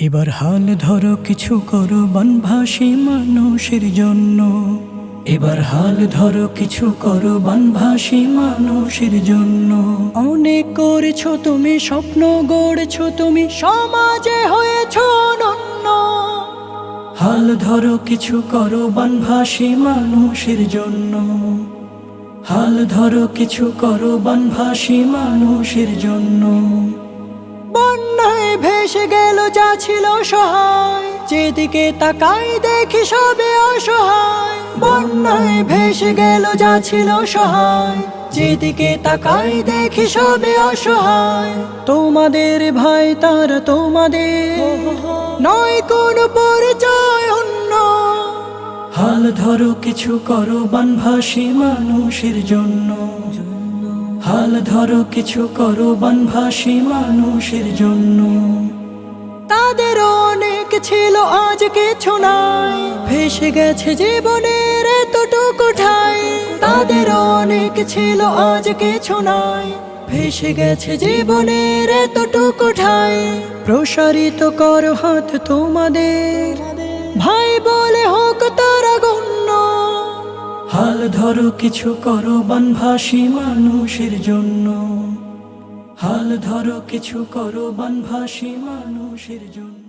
এবার হাল ধরো কিছু করো বনভাসী মানুষের জন্য। এবার হাল ধরো কিছু করো বনভাসী মানুষের জন্য। অনেক করেছ তুমি, স্বপ্ন গড়েছো তুমি, সমাজে হয়েছো অনন্য। হাল ধরো কিছু করো বনভাসী মানুষের জন্য। হাল ধরো কিছু করো বনভাসী মানুষের জন্য। বন্যায় ভেসে গেল, যা ছিল সহায়। যেদিকে তাকাই দেখি সবে অসহায়। বন্যায় ভেসে গেল, যা ছিল সহায়। যেদিকে তাকাই দেখি সবে অসহায়। তোমাদের ভাই তার তোমাদের। নয় কোন পরিচয় অন্য। হাল ধরো কিছু করো বনভাসী মানুষের জন্য। হাল ধরো কিছু করো বনভাসী মানুষের জন্য। ছিল আজ কিছু নাই। ভেসে গেছে জীবনের এতটুকু ঠাই। তাদের অনেক ছিল আজ কিছু নাই। ভেসে গেছে জীবনের এতটুকু ঠাই। প্রসারিত কর হাত তোমাদের। ভাই বলে হোক তারা গণ্য। হাল ধরো কিছু করো বনভাসী মানুষের জন্য। হাল ধরো কিছু করো বনভাসী মানুষের জন্য।